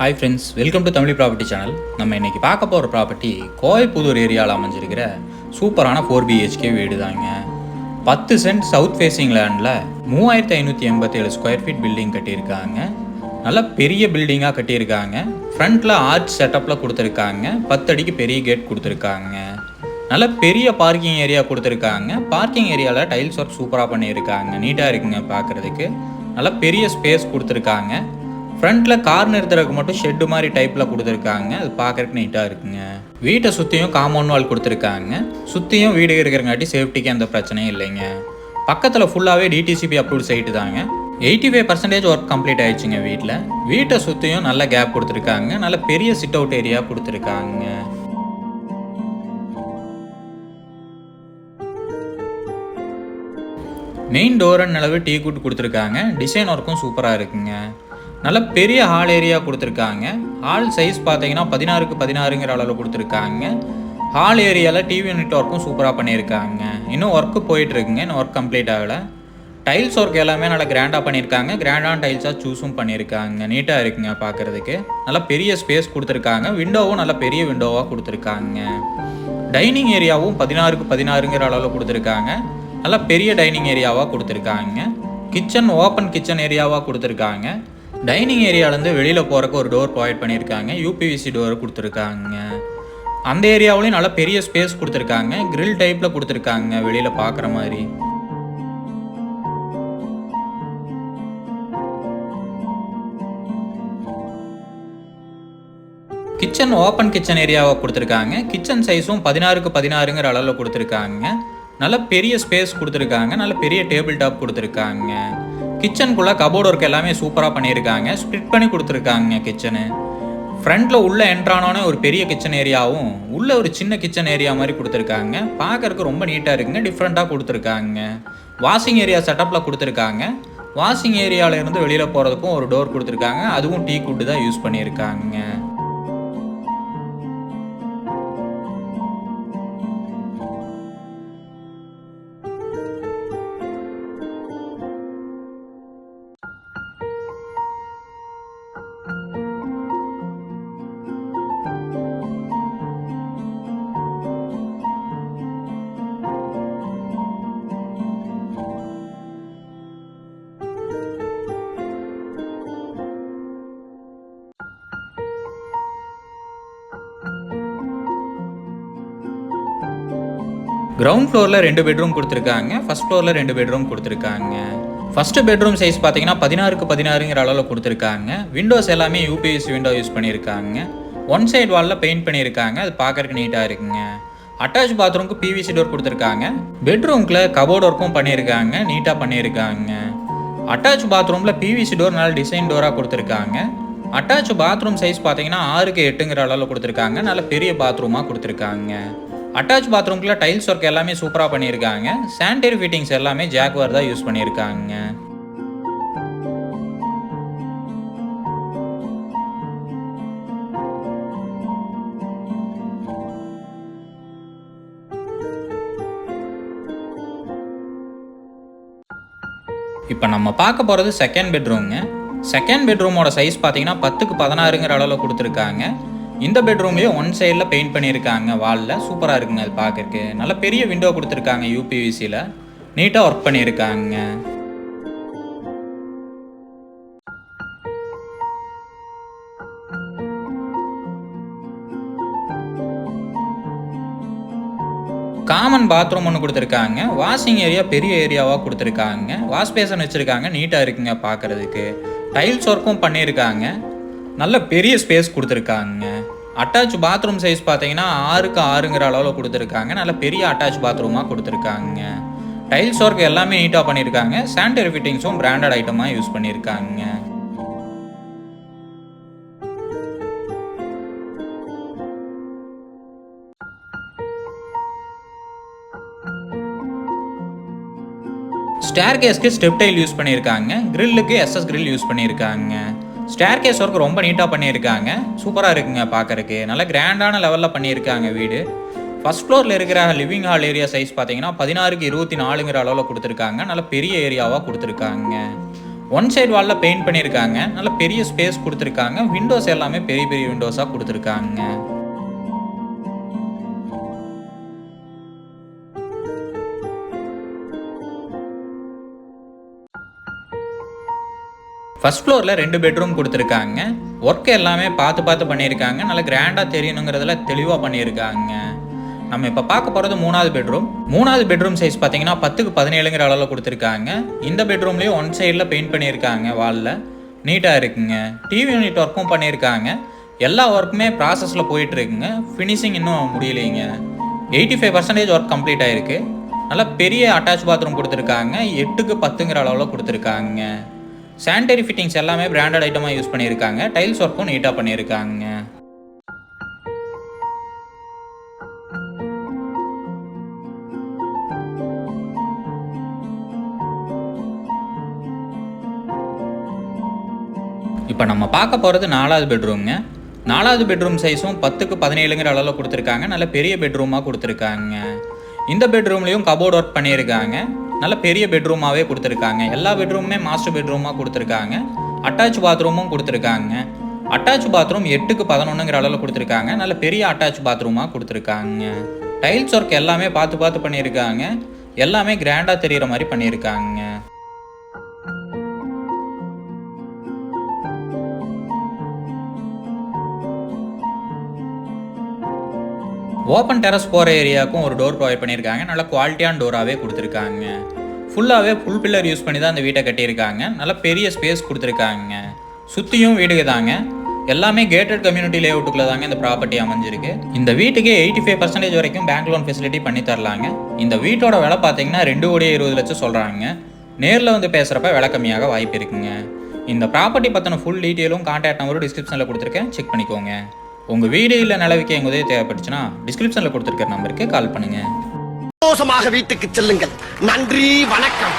Hi friends welcome to Tamil property channel நம்ம இன்னைக்கு பார்க்க போகிற ப்ராப்பர்ட்டி கோயப்புதூர் ஏரியாவில் அமைஞ்சிருக்கிற சூப்பரான ஃபோர் பிஹெச்கே வீடு தாங்க பத்து சென்ட் சவுத் ஃபேஸிங் லேண்டில் மூவாயிரத்தி ஐநூற்றி எண்பத்தேழு ஸ்கொயர் ஃபீட் பில்டிங் கட்டியிருக்காங்க. நல்ல பெரிய பில்டிங்காக கட்டியிருக்காங்க. ஃப்ரண்ட்டில் ஆர்ச் செட்டப்பில் கொடுத்துருக்காங்க. பத்து அடிக்கு பெரிய கேட் கொடுத்துருக்காங்க. நல்ல பெரிய பார்க்கிங் ஏரியா கொடுத்துருக்காங்க. பார்க்கிங் ஏரியாவில் டைல்ஸ் ஒர்க் சூப்பராக பண்ணியிருக்காங்க. நீட்டாக இருக்குங்க பார்க்குறதுக்கு நல்ல பெரிய ஸ்பேஸ் கொடுத்துருக்காங்க. ஃப்ரண்ட்டில் கார் நிறுத்துறதுக்கு மட்டும் ஷெட்டு மாதிரி டைப்பில் கொடுத்துருக்காங்க. அது பார்க்கறதுக்கு நீட்டாக இருக்குங்க. வீட்டை சுற்றியும் காம்பவுண்ட் வால் கொடுத்துருக்காங்க. சுற்றியும் வீடு இருக்கிறங்காட்டி சேஃப்டிக்கு எந்த பிரச்சனையும் இல்லைங்க. பக்கத்தில் ஃபுல்லாகவே டிடிசிபி அப்ரூவ் சைட்டு தாங்க. Eighty five percentage work complete ஆயிடுச்சுங்க வீட்டில் வீட்டை சுற்றியும் நல்ல கேப் கொடுத்துருக்காங்க. நல்ல பெரிய சிட் அவுட் ஏரியா கொடுத்துருக்காங்க. மெயின் டோர் அண்ட் அளவு டீ குட் கொடுத்துருக்காங்க. டிசைன் ஒர்க்கும் சூப்பராக இருக்குங்க. நல்ல பெரிய ஹால் ஏரியா கொடுத்துருக்காங்க. ஹால் சைஸ் பார்த்தீங்கன்னா பதினாறுக்கு பதினாறுங்கிற அளவில் கொடுத்துருக்காங்க. ஹால் ஏரியாவில் டிவி யூனிட் ஒர்க்கும் சூப்பராக பண்ணியிருக்காங்க. இன்னும் ஒர்க்கு போயிட்டுருக்குங்க இன்னும் ஒர்க் கம்ப்ளீட் ஆகலை. டைல்ஸ் ஒர்க் எல்லாமே நல்லா கிராண்டாக பண்ணியிருக்காங்க. கிராண்டான டைல்ஸாக சூஸும் பண்ணியிருக்காங்க. நீட்டாக இருக்குங்க பார்க்குறதுக்கு. நல்லா பெரிய ஸ்பேஸ் கொடுத்துருக்காங்க. விண்டோவும் நல்ல பெரிய விண்டோவாக கொடுத்துருக்காங்க. டைனிங் ஏரியாவும் பதினாறுக்கு பதினாறுங்கிற அளவில் கொடுத்துருக்காங்க. நல்லா பெரிய டைனிங் ஏரியாவாக கொடுத்துருக்காங்க. கிச்சன் ஓப்பன் கிச்சன் ஏரியாவாக கொடுத்துருக்காங்க. டைனிங் ஏரியாவிலேருந்து வெளியில் போகிறக்கு ஒரு டோர் ப்ரொவைட் பண்ணியிருக்காங்க. யூபிவிசி டோர் கொடுத்துருக்காங்க. அந்த ஏரியாவிலையும் நல்லா பெரிய ஸ்பேஸ் கொடுத்துருக்காங்க. கிரில் டைப்பில் கொடுத்துருக்காங்க வெளியில் பார்க்குற மாதிரி. கிச்சன் ஓப்பன் கிச்சன் ஏரியாவை கொடுத்துருக்காங்க. கிச்சன் சைஸும் பதினாறுக்கு பதினாறுங்கிற அளவில் கொடுத்துருக்காங்க. நல்ல பெரிய ஸ்பேஸ் கொடுத்துருக்காங்க. நல்ல பெரிய டேபிள் டாப் கொடுத்துருக்காங்க. கிச்சனுக்குள்ளே கபோர்டு ஒர்க் எல்லாமே சூப்பராக பண்ணியிருக்காங்க. ஸ்ப்ளிட் பண்ணி கொடுத்துருக்காங்க கிச்சனு ஃப்ரண்ட்டில் உள்ள என்ட்ரானோன்னே ஒரு பெரிய கிச்சன் ஏரியாவும் உள்ள ஒரு சின்ன கிச்சன் ஏரியா மாதிரி கொடுத்துருக்காங்க. பார்க்கறதுக்கு ரொம்ப நீட்டாக இருக்குங்க டிஃப்ரெண்ட்டாக கொடுத்துருக்காங்க. வாஷிங் ஏரியா செட்டப்பில் கொடுத்துருக்காங்க. வாஷிங் ஏரியாவில இருந்து வெளியில் போகிறதுக்கும் ஒரு டோர் கொடுத்துருக்காங்க. அதுவும் டீ குட்டு தான் யூஸ் பண்ணியிருக்காங்க. கிரவுண்ட் ஃப்ளோரில் ரெண்டு பெட்ரூம் கொடுத்துருக்காங்க. ஃபர்ஸ்ட் ஃப்ளோரில் ரெண்டு பெட்ரூம் கொடுத்துருக்காங்க. ஃபஸ்ட்டு பெட்ரூம் சைஸ் பார்த்தீங்கன்னா பதினாறுக்கு பதினாறுங்கிற அளவில் கொடுத்துருக்காங்க. விண்டோஸ் எல்லாமே யூபிஎஸ் விண்டோ யூஸ் பண்ணியிருக்காங்க. ஒன் சைடு வாலில் பெயிண்ட் பண்ணியிருக்காங்க. அது பார்க்கறதுக்கு நீட்டாக இருக்குங்க. அட்டாச் பாத்ரூமுக்கு பிவிசி டோர் கொடுத்துருக்காங்க. பெட்ரூம்க்குள்ள கபோர்ட் ஒர்க்கும் பண்ணியிருக்காங்க. நீட்டாக பண்ணியிருக்காங்க. அட்டாச் பாத்ரூமில் பிவிசி டோர் நல்ல டிசைன் டோராக கொடுத்துருக்காங்க. அட்டாச் பாத்ரூம் சைஸ் பார்த்தீங்கன்னா ஆறுக்கு எட்டுங்கிற அளவில் கொடுத்துருக்காங்க. நல்ல பெரிய பாத்ரூமாக கொடுத்துருக்காங்க. அட்டாச் பாத்ரூம்குள்ள டைல்ஸ் ஒர்க் எல்லாமே சூப்பராக பண்ணியிருக்காங்க. சானிடரி ஃபிட்டிங்ஸ் எல்லாமே ஜாக்வார் தான் யூஸ் பண்ணியிருக்காங்க. இப்போ நம்ம பார்க்க போகிறது செகண்ட் பெட்ரூம்ங்க செகண்ட் பெட்ரூமோட சைஸ் பார்த்தீங்கன்னா பத்துக்கு பதினாறுங்கிற அளவில் கொடுத்துருக்காங்க. இந்த பெட்ரூம்லேயும் ஒன் சைடில் பெயிண்ட் பண்ணியிருக்காங்க. வாலில் சூப்பராக இருக்குங்க அது பார்க்கறக்கு நல்ல பெரிய விண்டோ கொடுத்துருக்காங்க யூபிவிசியில் நீட்டாக ஒர்க் பண்ணியிருக்காங்க. காமன் பாத்ரூம் ஒன்று கொடுத்துருக்காங்க. வாஷிங் ஏரியா பெரிய ஏரியாவாக கொடுத்துருக்காங்க. வாஷ் பேசன் வச்சுருக்காங்க. நீட்டாக இருக்குங்க பார்க்குறதுக்கு டைல்ஸ் ஒர்க்கும் பண்ணியிருக்காங்க. நல்ல பெரிய ஸ்பேஸ் கொடுத்துருக்காங்க. அட்டாச் பாத்ரூம் சைஸ் பார்த்தீங்கன்னா ஆறுக்கு ஆறுங்கிற அளவில் கொடுத்துருக்காங்க. நல்ல பெரிய அட்டாச் பாத்ரூமாக கொடுத்துருக்காங்க. டைல்ஸ் ஒர்க் எல்லாமே நீட்டாக பண்ணியிருக்காங்க. சானிடரி ஃபிட்டிங்ஸும் பிராண்டட் ஐட்டமாக யூஸ் பண்ணியிருக்காங்க. ஸ்டேர் கேஸ்க்கு ஸ்டெப் டைல் யூஸ் பண்ணியிருக்காங்க கிரில்லுக்கு எஸ்எஸ் கிரில் யூஸ் பண்ணியிருக்காங்க. ஸ்டேர் கேஸ் ஒர்க் ரொம்ப நீட்டாக பண்ணியிருக்காங்க. சூப்பராக இருக்குங்க பார்க்கறக்கு நல்ல கிராண்டான லெவலில் பண்ணியிருக்காங்க வீடு. ஃபஸ்ட் ஃப்ளோரில் இருக்கிற லிவிங் ஹால் ஏரியா சைஸ் பார்த்தீங்கன்னா பதினாறுக்கு இருபத்தி நாலுங்கிற அளவில் கொடுத்துருக்காங்க. நல்ல பெரிய ஏரியாவாக கொடுத்துருக்காங்க. ஒன் சைடு வாலில் பெயிண்ட் பண்ணியிருக்காங்க. நல்ல பெரிய ஸ்பேஸ் கொடுத்துருக்காங்க. விண்டோஸ் எல்லாமே பெரிய பெரிய விண்டோஸாக கொடுத்துருக்காங்க. ஃபர்ஸ்ட் ஃப்ளோரில் ரெண்டு பெட்ரூம் கொடுத்துருக்காங்க. ஒர்க் எல்லாமே பார்த்து பார்த்து பண்ணியிருக்காங்க. நல்லா கிராண்டாக தெரியணுங்கிறதுல தெளிவாக பண்ணியிருக்காங்க. நம்ம இப்போ பார்க்க போகிறது மூணாவது பெட்ரூம் மூணாவது பெட்ரூம் சைஸ் பார்த்தீங்கன்னா பத்துக்கு பதினேழுங்கிற அளவில் கொடுத்துருக்காங்க. இந்த பெட்ரூம்லேயும் ஒன் சைடில் பெயிண்ட் பண்ணியிருக்காங்க வாலில். நீட்டாக இருக்குங்க. டிவி யூனிட் ஒர்க்கும் பண்ணியிருக்காங்க. எல்லா ஒர்க்குமே ப்ராசஸில் போயிட்டுருக்குங்க. ஃபினிஷிங் இன்னும் முடியலைங்க. Eighty five percentage work complete ஆகிருக்கு நல்லா பெரிய அட்டாச் பாத்ரூம் கொடுத்துருக்காங்க. எட்டுக்கு பத்துங்கிற அளவில் கொடுத்துருக்காங்க. சானிடரி ஃபிட்டிங்ஸ் எல்லாமே பிராண்டட் ஐட்டமாக யூஸ் பண்ணியிருக்காங்க. டைல்ஸ் ஒர்க்கும் நீட்டாக பண்ணியிருக்காங்க. இப்போ நம்ம பார்க்க போகிறது நாலாவது பெட்ரூம்ங்க நாலாவது பெட்ரூம் சைஸும் பத்துக்கு பதினேழுங்கிற அளவில் கொடுத்துருக்காங்க. நல்ல பெரிய பெட்ரூமாக கொடுத்துருக்காங்க. இந்த பெட்ரூம்லேயும் கபோர்ட் ஒர்க் பண்ணியிருக்காங்க. நல்ல பெரிய பெட்ரூமாகவே கொடுத்துருக்காங்க. எல்லா பெட்ரூமுமே மாஸ்டர் பெட்ரூமாக கொடுத்துருக்காங்க. அட்டாச் பாத்ரூமும் கொடுத்துருக்காங்க. அட்டாச் பாத்ரூம் எட்டுக்கு பதினொன்றுங்கிற அளவில் கொடுத்துருக்காங்க. நல்ல பெரிய அட்டாச் பாத்ரூமாக கொடுத்துருக்காங்க. டைல்ஸ் ஒர்க் எல்லாமே பார்த்து பார்த்து பண்ணியிருக்காங்க. எல்லாமே கிராண்டாக தெரிகிற மாதிரி பண்ணியிருக்காங்க. ஓப்பன் டெரஸ் போகிற ஏரியாவுக்கும் ஒரு டோர் ப்ரொவைட் பண்ணியிருக்காங்க. நல்ல குவாலிட்டியான டோராகவே கொடுத்துருக்காங்க. ஃபுல்லாகவே ஃபுல் பில்லர் யூஸ் பண்ணி தான் அந்த வீட்டை கட்டியிருக்காங்க. நல்ல பெரிய ஸ்பேஸ் கொடுத்துருக்காங்க. சுற்றியும் வீடுகள் தாங்க. எல்லாமே கேட்டட் கம்யூனிட்டி லேஅவுட்டுக்குள்ள தாங்க இந்த ப்ராப்பர்ட்டி அமைஞ்சிருக்கு. இந்த வீட்டுக்கு எயிட்டி ஃபைவ் பர்சன்டேஜ் வரைக்கும் பேங்க் லோன் ஃபெசிலிட்டி பண்ணி தரலாங்க. இந்த வீட்டோட விலை பார்த்தீங்கன்னா ரெண்டு கோடியே இருபது லட்சம் சொல்கிறாங்க நேரில் வந்து பேசுகிறப்ப விலை கம்மியாக வாய்ப்பு இருக்குங்க. இந்த ப்ராப்பர்ட்டி பற்றின ஃபுல் டீட்டெயிலும் கான்டாக்ட் நம்பரும் டிஸ்கிரிப்ஷனில் கொடுத்துருக்கேன். செக் பண்ணிக்கோங்க. உங்கள் வீடு இல்லை நிலவிக்க எங்கள் உதவி தேவைப்பட்டுச்சுன்னா டிஸ்கிரிப்ஷனில் கொடுத்துருக்கிற நம்பருக்கு கால் பண்ணுங்கள் சந்தோஷமாக வீட்டுக்கு செல்லுங்கள். நன்றி வணக்கம்.